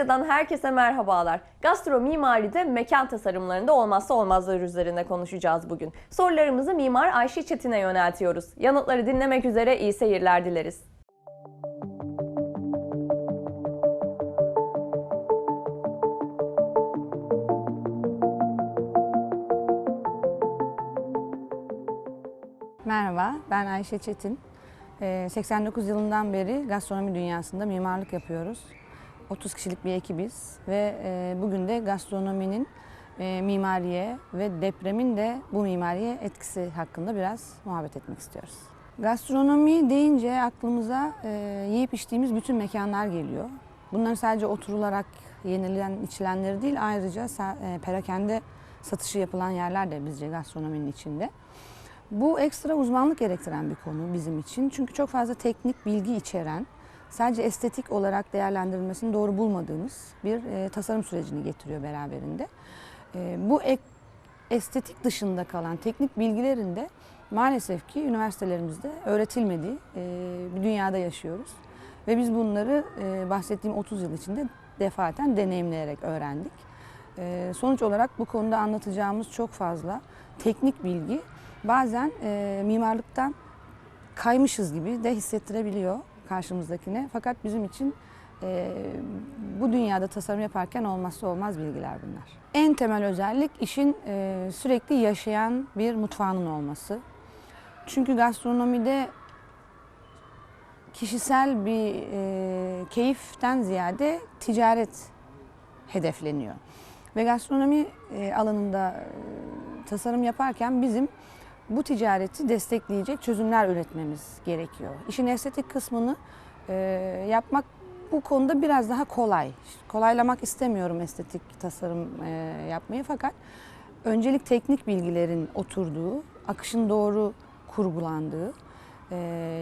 Dosyadan herkese merhabalar. Gastro mimaride mekan tasarımlarında olmazsa olmazlar üzerine konuşacağız bugün. Sorularımızı mimar Ayşe Çetin'e yöneltiyoruz. Yanıtları dinlemek üzere iyi seyirler dileriz. Merhaba, ben Ayşe Çetin. Ee, 89 yılından beri gastronomi dünyasında mimarlık yapıyoruz. 30 kişilik bir ekibiz ve e, bugün de gastronominin e, mimariye ve depremin de bu mimariye etkisi hakkında biraz muhabbet etmek istiyoruz. Gastronomi deyince aklımıza e, yiyip içtiğimiz bütün mekanlar geliyor. Bunların sadece oturularak yenilen, içilenleri değil ayrıca perakende satışı yapılan yerler de bizce gastronominin içinde. Bu ekstra uzmanlık gerektiren bir konu bizim için. Çünkü çok fazla teknik bilgi içeren, sadece estetik olarak değerlendirilmesini doğru bulmadığımız bir e, tasarım sürecini getiriyor beraberinde. E, bu ek, estetik dışında kalan teknik bilgilerin de maalesef ki üniversitelerimizde öğretilmediği e, bir dünyada yaşıyoruz. Ve biz bunları e, bahsettiğim 30 yıl içinde defaten deneyimleyerek öğrendik. E, sonuç olarak bu konuda anlatacağımız çok fazla teknik bilgi bazen e, mimarlıktan kaymışız gibi de hissettirebiliyor karşımızdakine. Fakat bizim için e, bu dünyada tasarım yaparken olmazsa olmaz bilgiler bunlar. En temel özellik işin e, sürekli yaşayan bir mutfağının olması. Çünkü gastronomide kişisel bir e, keyiften ziyade ticaret hedefleniyor. Ve gastronomi e, alanında e, tasarım yaparken bizim bu ticareti destekleyecek çözümler üretmemiz gerekiyor. İşin estetik kısmını e, yapmak bu konuda biraz daha kolay. Kolaylamak istemiyorum estetik tasarım e, yapmayı fakat öncelik teknik bilgilerin oturduğu, akışın doğru kurgulandığı, e,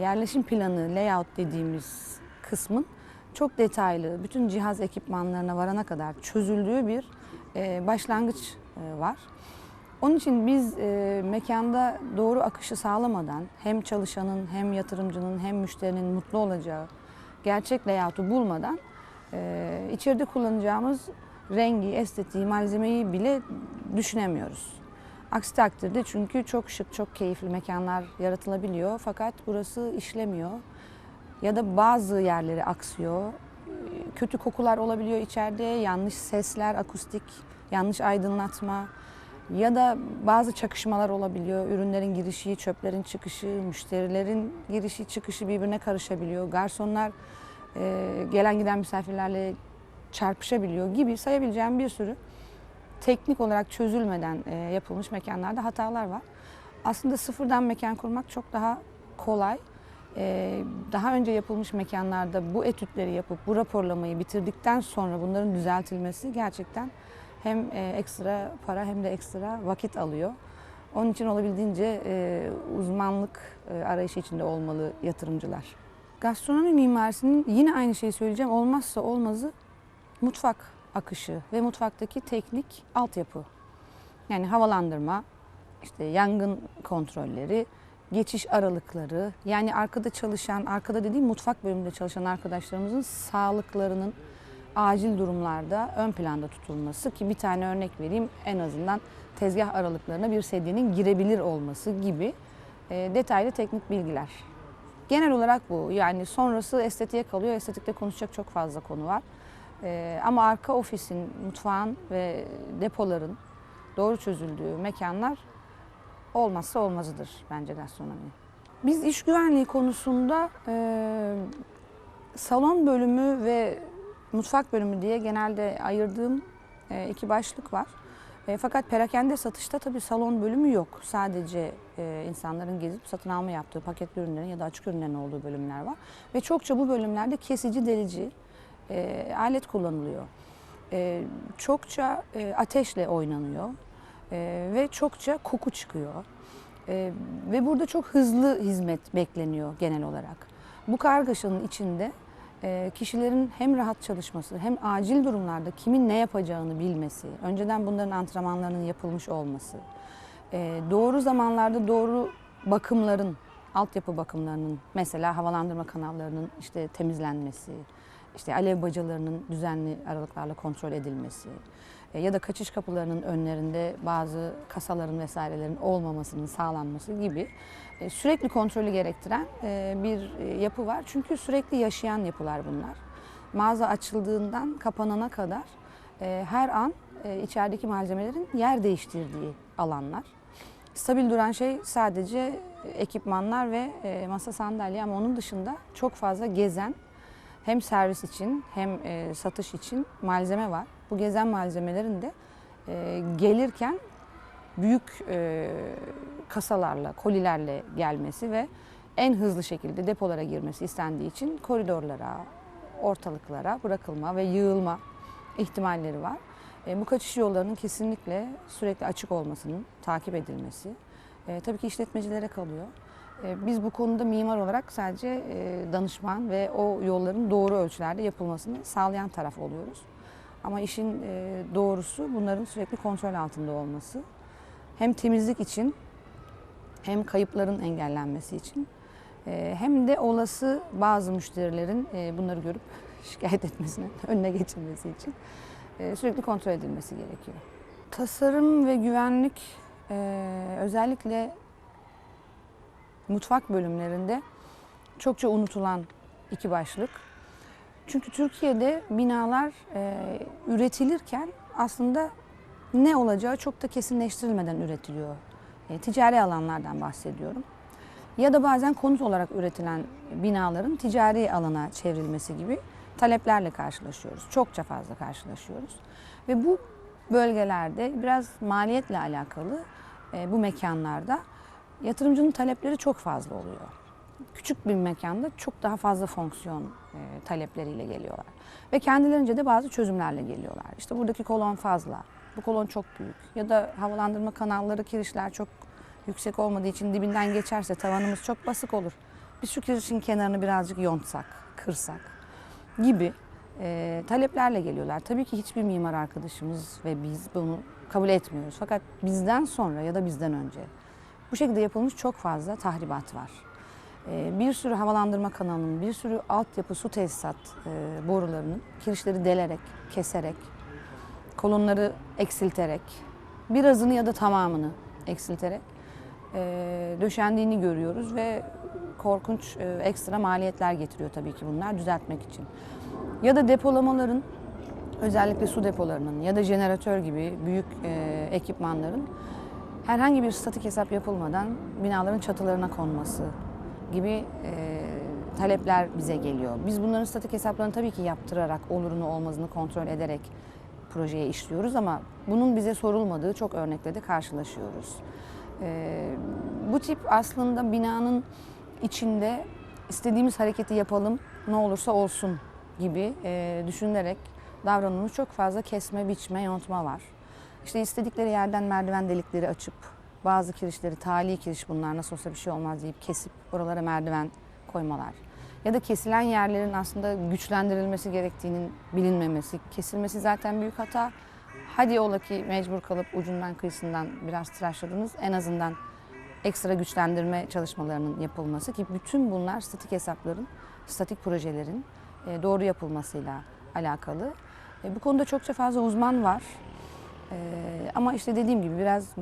yerleşim planı, layout dediğimiz kısmın çok detaylı, bütün cihaz ekipmanlarına varana kadar çözüldüğü bir e, başlangıç e, var. Onun için biz e, mekanda doğru akışı sağlamadan hem çalışanın hem yatırımcının hem müşterinin mutlu olacağı gerçek layout'u bulmadan e, içeride kullanacağımız rengi, estetiği, malzemeyi bile düşünemiyoruz. Aksi takdirde çünkü çok şık, çok keyifli mekanlar yaratılabiliyor fakat burası işlemiyor ya da bazı yerleri aksıyor. Kötü kokular olabiliyor içeride, yanlış sesler, akustik, yanlış aydınlatma ya da bazı çakışmalar olabiliyor. Ürünlerin girişi, çöplerin çıkışı, müşterilerin girişi, çıkışı birbirine karışabiliyor. Garsonlar e, gelen giden misafirlerle çarpışabiliyor gibi sayabileceğim bir sürü teknik olarak çözülmeden e, yapılmış mekanlarda hatalar var. Aslında sıfırdan mekan kurmak çok daha kolay. Ee, daha önce yapılmış mekanlarda bu etütleri yapıp bu raporlamayı bitirdikten sonra bunların düzeltilmesi gerçekten hem e, ekstra para hem de ekstra vakit alıyor. Onun için olabildiğince e, uzmanlık e, arayışı içinde olmalı yatırımcılar. Gastronomi mimarisinin yine aynı şeyi söyleyeceğim. Olmazsa olmazı mutfak akışı ve mutfaktaki teknik altyapı. Yani havalandırma, işte yangın kontrolleri, geçiş aralıkları yani arkada çalışan, arkada dediğim mutfak bölümünde çalışan arkadaşlarımızın sağlıklarının acil durumlarda ön planda tutulması ki bir tane örnek vereyim en azından tezgah aralıklarına bir sedyenin girebilir olması gibi e, detaylı teknik bilgiler. Genel olarak bu yani sonrası estetiğe kalıyor. Estetikte konuşacak çok fazla konu var. E, ama arka ofisin, mutfağın ve depoların doğru çözüldüğü mekanlar olmazsa olmazıdır bence gastronomi. Biz iş güvenliği konusunda e, salon bölümü ve mutfak bölümü diye genelde ayırdığım e, iki başlık var. E, fakat perakende satışta tabii salon bölümü yok. Sadece e, insanların gezip satın alma yaptığı paketli ürünlerin ya da açık ürünlerin olduğu bölümler var. Ve çokça bu bölümlerde kesici, delici alet kullanılıyor. Çokça ateşle oynanıyor. Ve çokça koku çıkıyor. Ve burada çok hızlı hizmet bekleniyor genel olarak. Bu kargaşanın içinde e, kişilerin hem rahat çalışması hem acil durumlarda kimin ne yapacağını bilmesi, önceden bunların antrenmanlarının yapılmış olması, e, doğru zamanlarda doğru bakımların, altyapı bakımlarının mesela havalandırma kanallarının işte temizlenmesi, işte alev bacalarının düzenli aralıklarla kontrol edilmesi e, ya da kaçış kapılarının önlerinde bazı kasaların vesairelerin olmamasının sağlanması gibi sürekli kontrolü gerektiren e, bir e, yapı var. Çünkü sürekli yaşayan yapılar bunlar. Mağaza açıldığından kapanana kadar e, her an e, içerideki malzemelerin yer değiştirdiği alanlar. Stabil duran şey sadece ekipmanlar ve e, masa sandalye ama onun dışında çok fazla gezen hem servis için hem e, satış için malzeme var. Bu gezen malzemelerin de e, gelirken büyük e, kasalarla, kolilerle gelmesi ve en hızlı şekilde depolara girmesi istendiği için koridorlara, ortalıklara bırakılma ve yığılma ihtimalleri var. E, bu kaçış yollarının kesinlikle sürekli açık olmasının takip edilmesi e, tabii ki işletmecilere kalıyor. E, biz bu konuda mimar olarak sadece e, danışman ve o yolların doğru ölçülerde yapılmasını sağlayan taraf oluyoruz. Ama işin e, doğrusu bunların sürekli kontrol altında olması. Hem temizlik için hem kayıpların engellenmesi için e, hem de olası bazı müşterilerin e, bunları görüp şikayet etmesine önüne geçilmesi için e, sürekli kontrol edilmesi gerekiyor. Tasarım ve güvenlik özellikle mutfak bölümlerinde çokça unutulan iki başlık. Çünkü Türkiye'de binalar üretilirken aslında ne olacağı çok da kesinleştirilmeden üretiliyor. E, ticari alanlardan bahsediyorum. Ya da bazen konut olarak üretilen binaların ticari alana çevrilmesi gibi taleplerle karşılaşıyoruz. Çokça fazla karşılaşıyoruz. Ve bu bölgelerde biraz maliyetle alakalı e, bu mekanlarda yatırımcının talepleri çok fazla oluyor. Küçük bir mekanda çok daha fazla fonksiyon e, talepleriyle geliyorlar. Ve kendilerince de bazı çözümlerle geliyorlar. İşte buradaki kolon fazla, bu kolon çok büyük ya da havalandırma kanalları, kirişler çok yüksek olmadığı için dibinden geçerse tavanımız çok basık olur. Biz şu kirişin kenarını birazcık yontsak, kırsak gibi e, taleplerle geliyorlar. Tabii ki hiçbir mimar arkadaşımız ve biz bunu kabul etmiyoruz. Fakat bizden sonra ya da bizden önce bu şekilde yapılmış çok fazla tahribat var. E, bir sürü havalandırma kanalının, bir sürü altyapı su tesisat e, borularının kirişleri delerek, keserek, kolonları eksilterek, birazını ya da tamamını eksilterek e, döşendiğini görüyoruz ve korkunç e, ekstra maliyetler getiriyor tabii ki bunlar düzeltmek için. Ya da depolamaların özellikle su depolarının ya da jeneratör gibi büyük e, ekipmanların herhangi bir statik hesap yapılmadan binaların çatılarına konması gibi e, talepler bize geliyor. Biz bunların statik hesaplarını tabii ki yaptırarak olurunu olmazını kontrol ederek projeye işliyoruz ama bunun bize sorulmadığı çok örnekle de karşılaşıyoruz. E, bu tip aslında binanın içinde istediğimiz hareketi yapalım ne olursa olsun gibi e, düşünülerek davranılmış çok fazla kesme, biçme, yontma var. İşte istedikleri yerden merdiven delikleri açıp bazı kirişleri tali kiriş bunlar nasıl olsa bir şey olmaz deyip kesip oralara merdiven koymalar. Ya da kesilen yerlerin aslında güçlendirilmesi gerektiğinin bilinmemesi. Kesilmesi zaten büyük hata. Hadi ola ki mecbur kalıp ucundan kıyısından biraz tıraşladınız. En azından ekstra güçlendirme çalışmalarının yapılması ki bütün bunlar statik hesapların, statik projelerin e, doğru yapılmasıyla alakalı. E, Bu konuda çokça fazla uzman var. E, Ama işte dediğim gibi biraz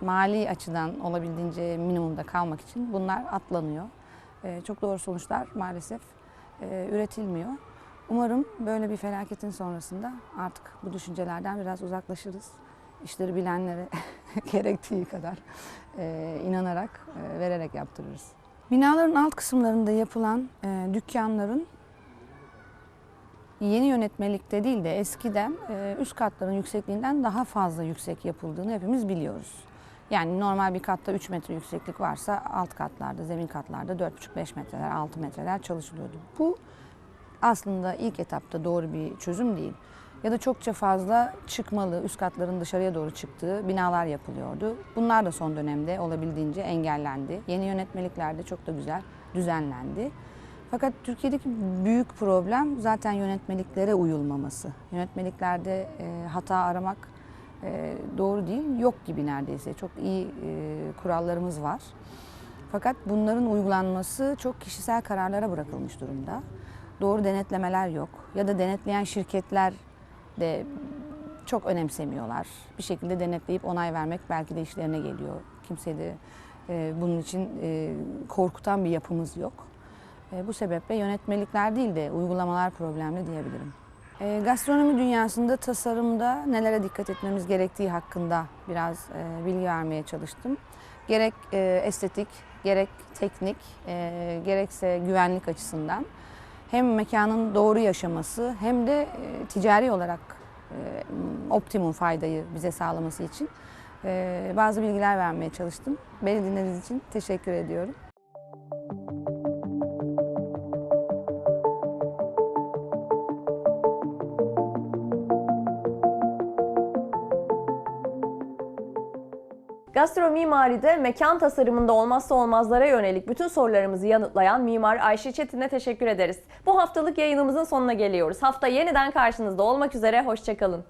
mali açıdan olabildiğince minimumda kalmak için bunlar atlanıyor. E, Çok doğru sonuçlar maalesef e, üretilmiyor. Umarım böyle bir felaketin sonrasında artık bu düşüncelerden biraz uzaklaşırız. İşleri bilenlere gerektiği kadar e, inanarak, e, vererek yaptırırız. Binaların alt kısımlarında yapılan dükkanların yeni yönetmelikte değil de eskiden üst katların yüksekliğinden daha fazla yüksek yapıldığını hepimiz biliyoruz. Yani normal bir katta 3 metre yükseklik varsa alt katlarda, zemin katlarda 4,5-5 metreler, 6 metreler çalışılıyordu. Bu aslında ilk etapta doğru bir çözüm değil. Ya da çokça fazla çıkmalı, üst katların dışarıya doğru çıktığı binalar yapılıyordu. Bunlar da son dönemde olabildiğince engellendi. Yeni yönetmeliklerde çok da güzel düzenlendi. Fakat Türkiye'deki büyük problem zaten yönetmeliklere uyulmaması. Yönetmeliklerde e, hata aramak e, doğru değil, yok gibi neredeyse. Çok iyi e, kurallarımız var. Fakat bunların uygulanması çok kişisel kararlara bırakılmış durumda. doğru denetlemeler yok. Ya da denetleyen şirketler de çok önemsemiyorlar. Bir şekilde denetleyip onay vermek belki de işlerine geliyor. Kimse de e, bunun için e, korkutan bir yapımız yok. Bu sebeple yönetmelikler değil de uygulamalar problemli diyebilirim. E, gastronomi dünyasında tasarımda nelere dikkat etmemiz gerektiği hakkında biraz e, bilgi vermeye çalıştım. Gerek e, estetik, gerek teknik, e, gerekse güvenlik açısından hem mekanın doğru yaşaması hem de e, ticari olarak e, optimum faydayı bize sağlaması için e, bazı bilgiler vermeye çalıştım. Beni dinlediğiniz için teşekkür ediyorum. Gastro mimaride mekan tasarımında olmazsa olmazlara yönelik bütün sorularımızı yanıtlayan Mimar Ayşe Çetin'e teşekkür ederiz. Bu haftalık yayınımızın sonuna geliyoruz. Hafta yeniden karşınızda olmak üzere, hoşçakalın.